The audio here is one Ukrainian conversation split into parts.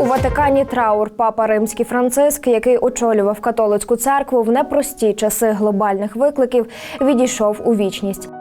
У Ватикані траур папа Римський Франциск, який очолював католицьку церкву в непрості часи глобальних викликів, відійшов у вічність.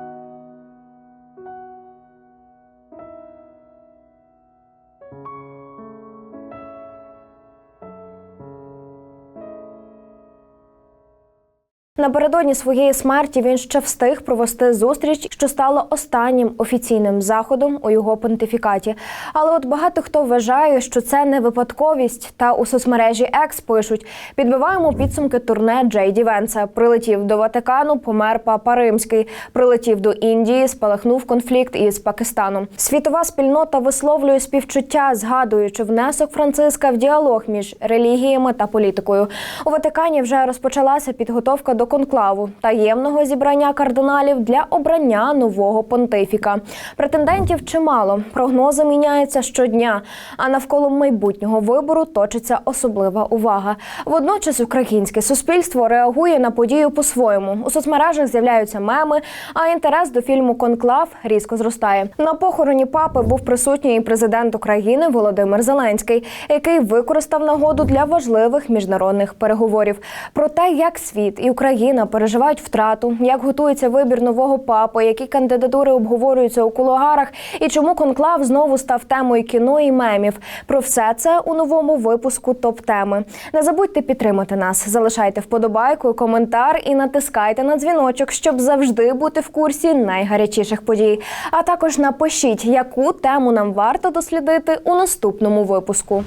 Напередодні своєї смерті він ще встиг провести зустріч, що стала останнім офіційним заходом у його понтифікаті. Але от багато хто вважає, що це не випадковість. Та у соцмережі Екс пишуть: підбиваємо підсумки турне Джей Ді Венса. Прилетів до Ватикану, помер папа Римський. Прилетів до Індії, спалахнув конфлікт із Пакистаном. Світова спільнота висловлює співчуття, згадуючи внесок Франциска в діалог між релігіями та політикою. У Ватикані вже розпочалася підготовка до конклаву таємного зібрання кардиналів для обрання нового понтифіка. Претендентів чимало. Прогнози міняються щодня. А навколо майбутнього вибору точиться особлива увага. Водночас українське суспільство реагує на подію по-своєму. У соцмережах з'являються меми, а інтерес до фільму Конклав різко зростає. На похороні папи був присутній і президент України Володимир Зеленський, який використав нагоду для важливих міжнародних переговорів про те, як світ і Україна переживають втрату, як готується вибір нового папи, які кандидатури обговорюються у кулуарах, і чому конклав знову став темою кіно і мемів. Про все це у новому випуску топ теми. Не забудьте підтримати нас, залишайте вподобайку, коментар і натискайте на дзвіночок, щоб завжди бути в курсі найгарячіших подій. А також напишіть, яку тему нам варто дослідити у наступному випуску.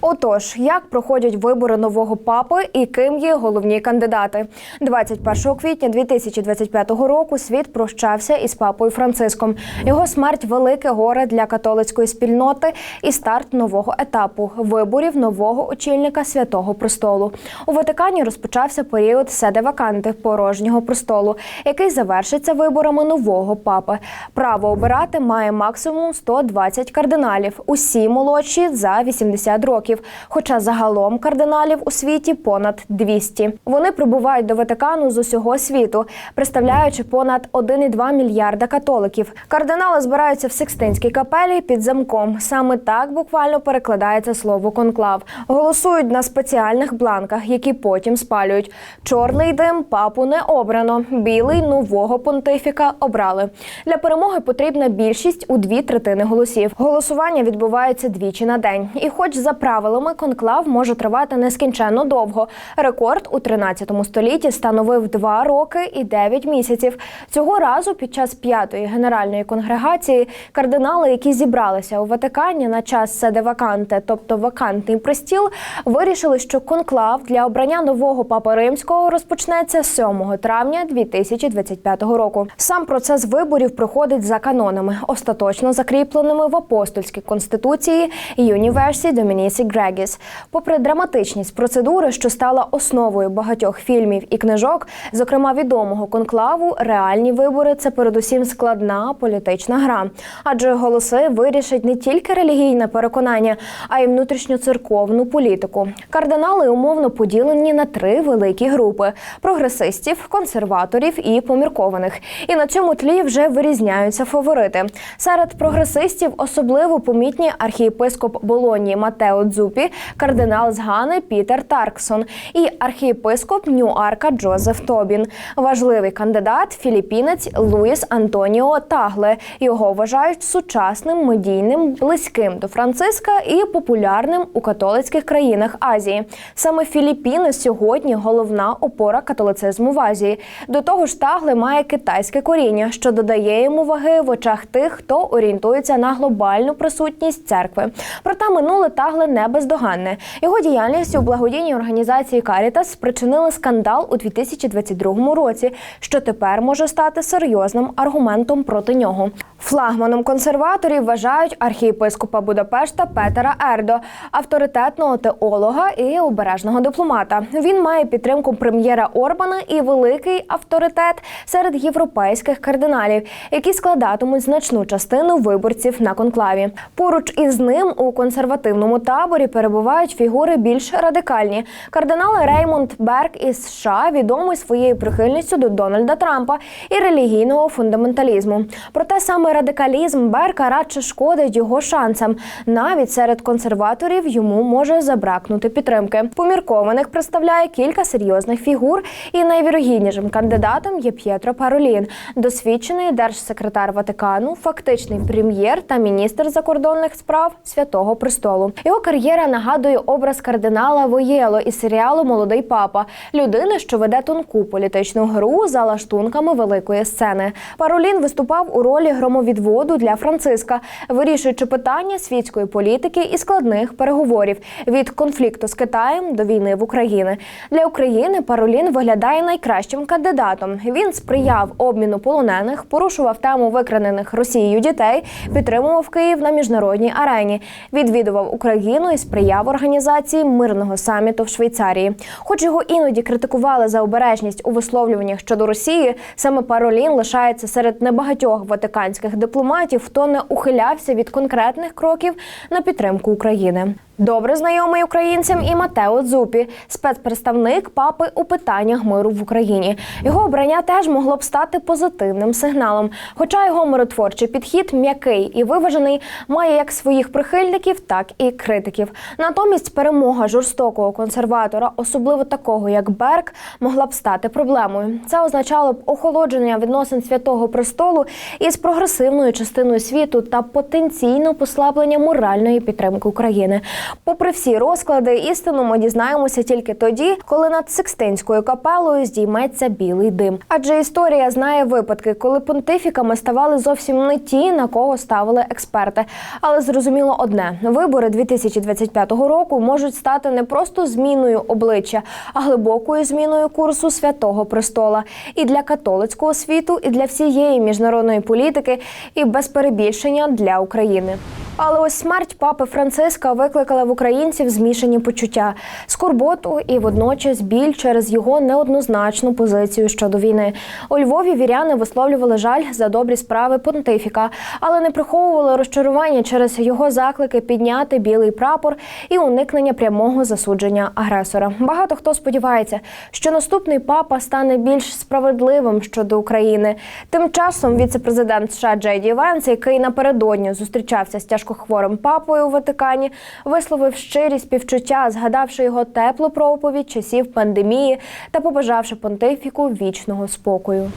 Отож, як проходять вибори нового папи і ким є головні кандидати? 21 квітня 2025 року світ прощався із папою Франциском. Його смерть велике горе для католицької спільноти і старт нового етапу виборів нового очільника святого престолу. У Ватикані розпочався період седе ваканти порожнього престолу, який завершиться виборами нового папи. Право обирати має максимум 120 кардиналів. Усі молодші за 80 років. Хоча загалом кардиналів у світі понад 200. Вони прибувають до Ватикану з усього світу, представляючи понад 1,2 мільярда католиків. Кардинали збираються в Сикстинській капелі під замком. Саме так буквально перекладається слово конклав. Голосують на спеціальних бланках, які потім спалюють. Чорний дим папу не обрано. Білий нового понтифіка обрали. Для перемоги потрібна більшість у дві третини голосів. Голосування відбувається двічі на день. І, хоч за правилами, конклав може тривати нескінченно довго. Рекорд у 13 столітті становив 2 роки і 9 місяців. Цього разу під час п'ятої генеральної конгрегації кардинали, які зібралися у Ватикані на час седе ваканте, тобто вакантний престіл, вирішили, що конклав для обрання нового папи римського розпочнеться 7 травня 2025 року. Сам процес виборів проходить за канонами, остаточно закріпленими в апостольській конституції Юніверсі Домінісі Грегіс. Попри драматичність процедури, що стала основою багатьох фільмів і книжок, зокрема відомого конклаву, реальні вибори це передусім складна політична гра, адже голоси вирішать не тільки релігійне переконання, а й внутрішньоцерковну політику. Кардинали умовно поділені на три великі групи: прогресистів, консерваторів і поміркованих. І на цьому тлі вже вирізняються фаворити. Серед прогресистів особливо помітні архієпископ Болонії Матео Дзупі, кардинал з Гани Пітер Тарксон і архієпископ Ньюарка Джозеф Тобін. Важливий кандидат філіппінець Луїс Антоніо Тагле. Його вважають сучасним, медійним, близьким до Франциска і популярним у католицьких країнах Азії. Саме Філіппіни сьогодні головна опора католицизму в Азії. До того ж, Тагле має китайське коріння, що додає йому ваги в очах тих, хто орієнтується на глобальну присутність церкви. Проте минуле Тагле не бездоганне. Його діяльність у благодійній організації Карітас спричинила скандал у 2022 році, що тепер може стати серйозним аргументом проти нього. Флагманом консерваторів вважають архієпископа Будапешта Петера Ердо, авторитетного теолога і обережного дипломата. Він має підтримку прем'єра Орбана і великий авторитет серед європейських кардиналів, які складатимуть значну частину виборців на конклаві. Поруч із ним у консервативному таборі таборі перебувають фігури більш радикальні. Кардинал Реймонд Берг із США відомий своєю прихильністю до Дональда Трампа і релігійного фундаменталізму. Проте саме радикалізм Берка радше шкодить його шансам. Навіть серед консерваторів йому може забракнути підтримки. Поміркованих представляє кілька серйозних фігур, і найвірогіднішим кандидатом є П'єтро Паролін, досвідчений держсекретар Ватикану, фактичний прем'єр та міністр закордонних справ Святого Престолу. Його кар'єра нагадує образ кардинала Воєло із серіалу Молодий папа, людини, що веде тонку політичну гру за лаштунками великої сцени. Паролін виступав у ролі громовідводу для Франциска, вирішуючи питання світської політики і складних переговорів від конфлікту з Китаєм до війни в Україні. Для України Паролін виглядає найкращим кандидатом. Він сприяв обміну полонених, порушував тему викранених Росією дітей, підтримував Київ на міжнародній арені, відвідував Україну і сприяв організації мирного саміту в Швейцарії. Хоч його іноді критикували за обережність у висловлюваннях щодо Росії, саме Паролін лишається серед небагатьох ватиканських дипломатів, хто не ухилявся від конкретних кроків на підтримку України. Добре знайомий українцям і Матео Дзупі, спецпредставник папи у питаннях миру в Україні. Його обрання теж могло б стати позитивним сигналом. Хоча його миротворчий підхід м'який і виважений, має як своїх прихильників, так і критиків. Натомість перемога жорстокого консерватора, особливо такого як Берг, могла б стати проблемою. Це означало б охолодження відносин святого престолу із прогресивною частиною світу та потенційно послаблення моральної підтримки України. Попри всі розклади, істину ми дізнаємося тільки тоді, коли над Сикстинською капелою здійметься білий дим. Адже історія знає випадки, коли понтифіками ставали зовсім не ті, на кого ставили експерти. Але зрозуміло одне: вибори 2025 року можуть стати не просто зміною обличчя, а глибокою зміною курсу святого престола і для католицького світу, і для всієї міжнародної політики, і без перебільшення для України. Але ось смерть папи Франциска викликала в українців змішані почуття, скорботу і водночас біль через його неоднозначну позицію щодо війни. У Львові віряни висловлювали жаль за добрі справи понтифіка, але не приховували розчарування через його заклики підняти білий прапор і уникнення прямого засудження агресора. Багато хто сподівається, що наступний папа стане більш справедливим щодо України. Тим часом віце-президент США Джей Ді Венс, який напередодні зустрічався з тяжкохворим папою у Ватикані, висловив щирі співчуття, згадавши його теплу проповідь часів пандемії та побажавши понтифіку вічного спокою.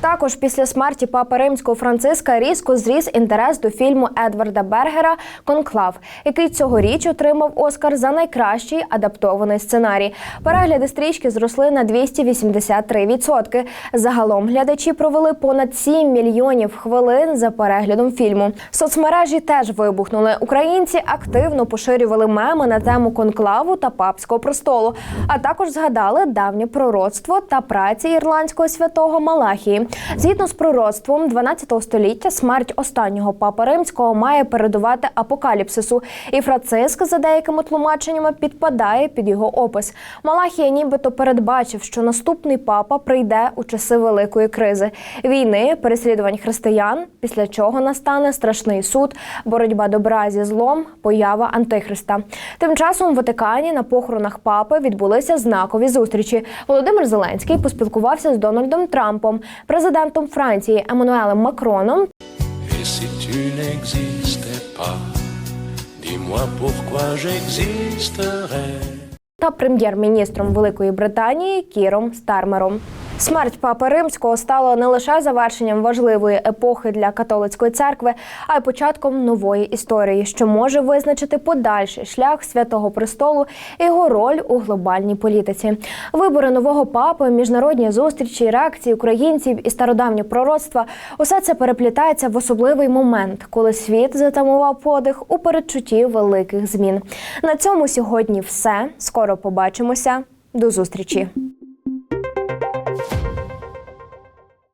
Також після смерті папи римського Франциска різко зріс інтерес до фільму Едварда Бергера Конклав, який цьогоріч отримав Оскар за найкращий адаптований сценарій. Перегляди стрічки зросли на 283%. Загалом глядачі провели понад 7 мільйонів хвилин за переглядом фільму. Соцмережі теж вибухнули. Українці активно поширювали меми на тему конклаву та папського престолу, а також згадали давнє пророцтво та праці ірландського святого Малахії. Згідно з пророцтвом 12 століття, смерть останнього папи римського має передувати апокаліпсису, і Франциск, за деякими тлумаченнями, підпадає під його опис. Малахія нібито передбачив, що наступний папа прийде у часи великої кризи, війни, переслідувань християн, після чого настане страшний суд, боротьба добра зі злом, поява антихриста. Тим часом в Ватикані на похоронах папи відбулися знакові зустрічі. Володимир Зеленський поспілкувався з Дональдом Трампом, президентом Франції Еммануелем Макроном та прем'єр-міністром Великої Британії Кіром Стармером. Смерть папи римського стала не лише завершенням важливої епохи для католицької церкви, а й початком нової історії, що може визначити подальший шлях святого престолу і його роль у глобальній політиці. Вибори нового папи, міжнародні зустрічі, реакції українців і стародавні пророцтва усе це переплітається в особливий момент, коли світ затамував подих у передчутті великих змін. На цьому сьогодні все. Скоро побачимося. До зустрічі.